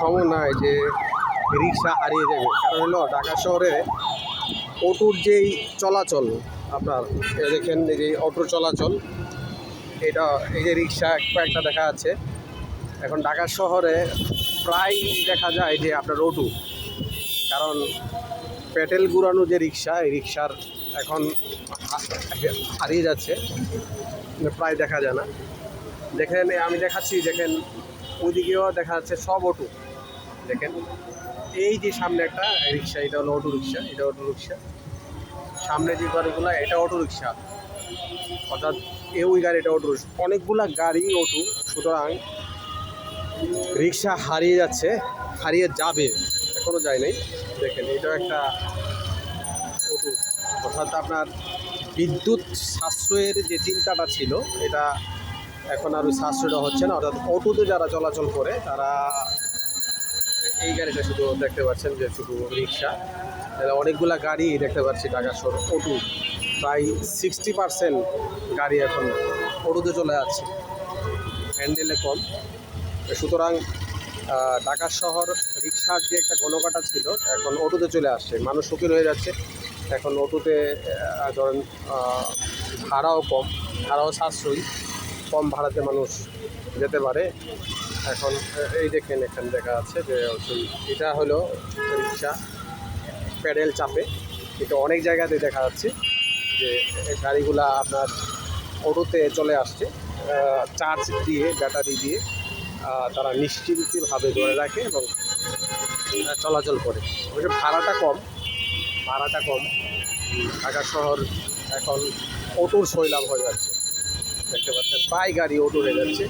সময় নাই যে রিক্সা হারিয়ে যাবে। কারণ হলো ঢাকা শহরে অটোর যেই চলাচল আপনার দেখেন যে অটোর চলাচল, এটা এই যে রিক্সা কয়েকটা দেখা যাচ্ছে। এখন ঢাকা শহরে প্রায় দেখা যায় যে আপনার অটো, কারণ পেটেল ঘুরানো যে রিক্সা, এই রিক্সার এখন হারিয়ে যাচ্ছে, প্রায় দেখা যায় না। দেখেন, আমি দেখাচ্ছি, দেখেন, ওইদিকেও দেখা যাচ্ছে সব অটো দেখেন, এই যে সামনে একটা রিক্সা, এটা হলো অটো রিক্সা এটা অটো রিক্সা সামনে যে গাড়িগুলো, এটা অটো রিক্সা অর্থাৎ এই ওই গাড়িটা অটো রিক্সা অনেকগুলা গাড়ি অটো সুতরাং রিক্সা হারিয়ে যাচ্ছে, হারিয়ে যাবে, এখনও যায় নাই। দেখেন এটা একটা অটো অর্থাৎ আপনার বিদ্যুৎ সাশ্রয়ের যে চিন্তাটা ছিল, এটা এখন আর ওই সাশ্রয়টা হচ্ছে না, অর্থাৎ অটোতে যারা চলাচল করে, তারা এই গাড়িটা শুধু দেখতে পাচ্ছেন যে শুধু রিক্সা। তাহলে অনেকগুলা গাড়ি দেখতে পাচ্ছি ঢাকা শহর অটো। প্রায় সিক্সটি পার্সেন্ট গাড়ি এখন অটোতে চলে যাচ্ছে। হ্যান্ডেলে কম। সুতরাং ঢাকা শহর রিক্সার যে একটা ঘনকাটা ছিল, এখন অটোতে চলে আসছে। মানুষ শৌখিন হয়ে যাচ্ছে। এখন অটোতে ধরেন ভাড়াও কম, ভাড়াও সাশ্রয়ী। কম ভাড়াতে মানুষ যেতে পারে। এখন, এই দেখেন এখানে দেখা যাচ্ছে যে, এটা হলো রিক্সা, প্যাডেল চাপে। এটা অনেক জায়গাতে দেখা যাচ্ছে যে গাড়িগুলা আপনার অটোতে চলে আসছে চার্জ দিয়ে, ব্যাটারি দিয়ে তারা নিশ্চিন্তভাবে ধরে রাখে এবং চলাচল করে। ভাড়াটা কম ভাড়াটা কম। ঢাকা শহর এখন অটোর শৈলাভ হয়ে যাচ্ছে। দেখতে পাচ্ছেন প্রায় গাড়ি অটো হয়ে যাচ্ছে।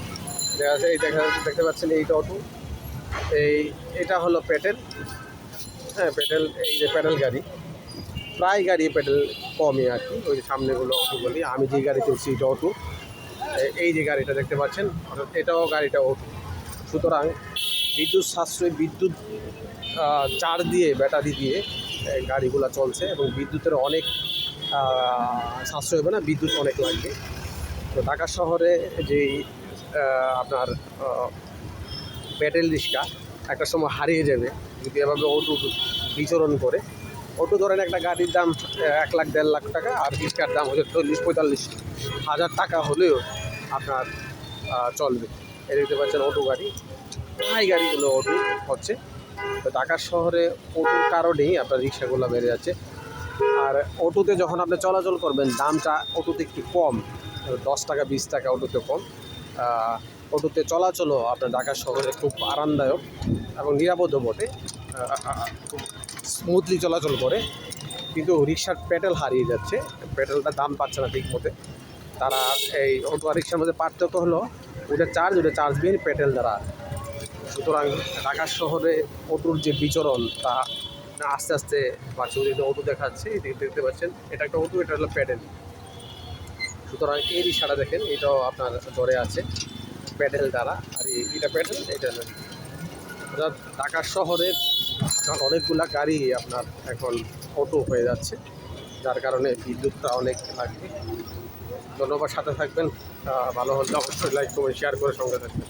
দেখা যাচ্ছে, এই দেখা দেখতে পাচ্ছেন এইটা অটো এই, এটা হলো পেটেল হ্যাঁ পেটেল এই যে পেডেল গাড়ি। প্রায় গাড়ি পেডেল কমই আর কি, ওই যে সামনেগুলো অটোগুলি আমি যে গাড়ি উঠছি এটা অটো এই যে গাড়িটা দেখতে পাচ্ছেন, অর্থাৎ এটাও গাড়িটা অটো সুতরাং বিদ্যুৎ সাশ্রয়, বিদ্যুৎ চার্জ দিয়ে, ব্যাটারি দিয়ে গাড়িগুলো চলছে এবং বিদ্যুতের অনেক সাশ্রয় হবে না, বিদ্যুৎ অনেক লাগবে। তো ঢাকা শহরে যেই আপনার প্যাটেল রিক্সা একটা সময় হারিয়ে যাবে, যদি এভাবে অটো বিচরণ করে, অটো ধরেন একটা গাড়ির দাম এক লাখ, দেড় লাখ টাকা, আর রিক্সার দাম হচ্ছে চল্লিশ, পঁয়তাল্লিশ হাজার টাকা হলেও আপনার চলবে। এই দেখতে পাচ্ছেন অটো গাড়ি, প্রায় গাড়িগুলো অটো হচ্ছে। তো ঢাকা শহরে অটোর কারণেই আপনার রিক্সাগুলো বেড়ে যাচ্ছে। আর অটোতে যখন আপনি চলাচল করবেন, দামটা অটোতে একটু কম। দশ টাকা, বিশ টাকা অটোতে কম। অটোতে চলাচলও আপনার ঢাকা শহরে খুব আরামদায়ক এবং নিরাপদ বটে। খুব স্মুথলি চলাচল করে। কিন্তু রিক্সার পেট্রোল হারিয়ে যাচ্ছে। পেট্রোলটা দাম পাচ্ছে না ঠিক মতে তারা এই অটো আর রিক্সার মধ্যে পার্থক্য হলো, ওটা চার্জ ওটা চার্জ বিহীন পেট্রোল দ্বারা। সুতরাং ঢাকা শহরে অটোর যে বিচরণ, তা আস্তে আস্তে ওই অটো দেখাচ্ছে। দেখতে পাচ্ছেন, এটা একটা অটো, এটা হলো প্যাডেল সুতরাং এর ইশারা দেখেন, এটাও আপনার ধরে আছে, প্যাডেল দ্বারা। আর এটা প্যাডেল, এটা অর্থাৎ ঢাকা শহরের আপনার অনেকগুলা গাড়ি আপনার এখন অটো হয়ে যাচ্ছে, যার কারণে বিদ্যুৎটা অনেক লাগবে। ধন্যবাদ, সাথে থাকবেন। ভালো হলে অবশ্যই লাইক কমেন্ট শেয়ার করে সঙ্গে থাকবেন।